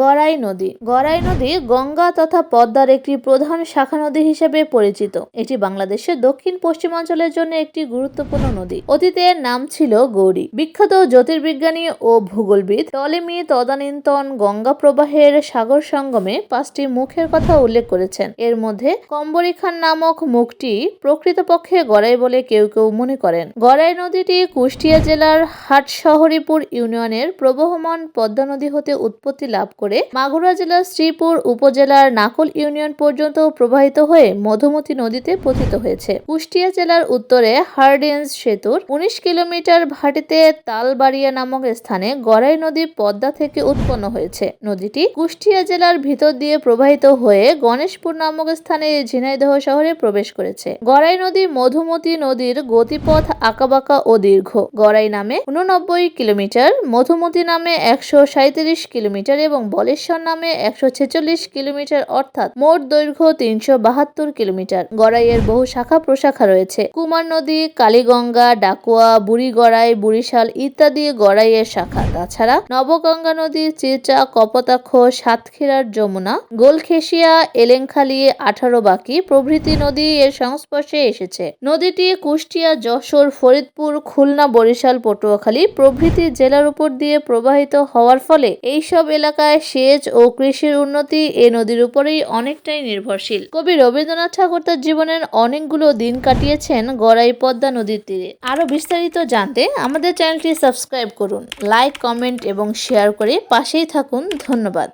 গড়াই নদী। গড়াই নদী গঙ্গা তথা পদ্মার একটি প্রধান শাখা নদী হিসেবে পরিচিত। এটি বাংলাদেশের দক্ষিণ পশ্চিমাঞ্চলের জন্য একটি গুরুত্বপূর্ণ নদী। অতীতে এর নাম ছিল গৌরী। বিখ্যাত জ্যোতির্বিজ্ঞানী ও ভূগোলবিদ টলেমি তদানীন্তন গঙ্গা প্রবাহের সাগর সঙ্গমে পাঁচটি মুখের কথা উল্লেখ করেছেন। এর মধ্যে কম্বরিখান নামক মুখটি প্রকৃতপক্ষে গড়াই বলে কেউ কেউ মনে করেন। গড়াই নদীটি কুষ্টিয়া জেলার হাটশহরীপুর ইউনিয়নের প্রবহমান পদ্মা নদী হতে উৎপত্তি লাভ করে। মাগুরা জেলার শ্রীপুর উপজেলার নাকল ইউনিয়ন পর্যন্ত প্রবাহিত হয়ে মধুমতি নদীতে পতিত হয়েছে। কুষ্টিয়া জেলার উত্তরে হার্ডিন্স সেতুর উনিশ কিলোমিটার ভাটিতে তালবাড়িয়া নামক স্থানে গড়াই নদী পদ্মা থেকে উৎপন্ন হয়েছে। নদীটি কুষ্টিয়া জেলার ভিতর দিয়ে প্রবাহিত হয়ে গণেশপুর নামক স্থানে ঝিনাইদহ শহরে প্রবেশ করেছে। গড়াই নদী মধুমতি নদীর গতিপথ আঁকাবাঁকা ও দীর্ঘ। গড়াই নামে উননব্বই কিলোমিটার, মধুমতি নামে একশো কিলোমিটার এবং বলেশ্বর নামে একশো ছেচল্লিশ কিলোমিটার, অর্থাৎ মোট দৈর্ঘ্য তিনশো বাহাত্তর কিলোমিটার। গড়াইয়ের বহু শাখা প্রশাখা রয়েছে। কুমার নদী, কালীগঙ্গা, ডাকুয়া, বুড়িগড়াই বুড়িশাল ইত্যাদি গড়াইয়ের শাখা। তাছাড়া নবগঙ্গা নদী চিরচা কপোতাক্ষ, সাতক্ষীরার যমুনা, গোলখেসিয়া, এলেংখালি আঠারো বাকি প্রভৃতি নদী এর সংস্পর্শে এসেছে। নদীটি কুষ্টিয়া, যশোর, ফরিদপুর, খুলনা, বরিশাল, পটুয়াখালী প্রভৃতি জেলার উপর দিয়ে প্রবাহিত হওয়ার ফলে এইসব এলাকায় সেচ ও কৃষির উন্নতি এ নদীর উপরেই অনেকটাই নির্ভরশীল। কবি রবীন্দ্রনাথ ঠাকুর তার জীবনের অনেকগুলো দিন কাটিয়েছেন গড়াই পদ্মা নদীর তীরে। আরও বিস্তারিত জানতে আমাদের চ্যানেলটি সাবস্ক্রাইব করুন, লাইক, কমেন্ট এবং শেয়ার করে পাশেই থাকুন। ধন্যবাদ।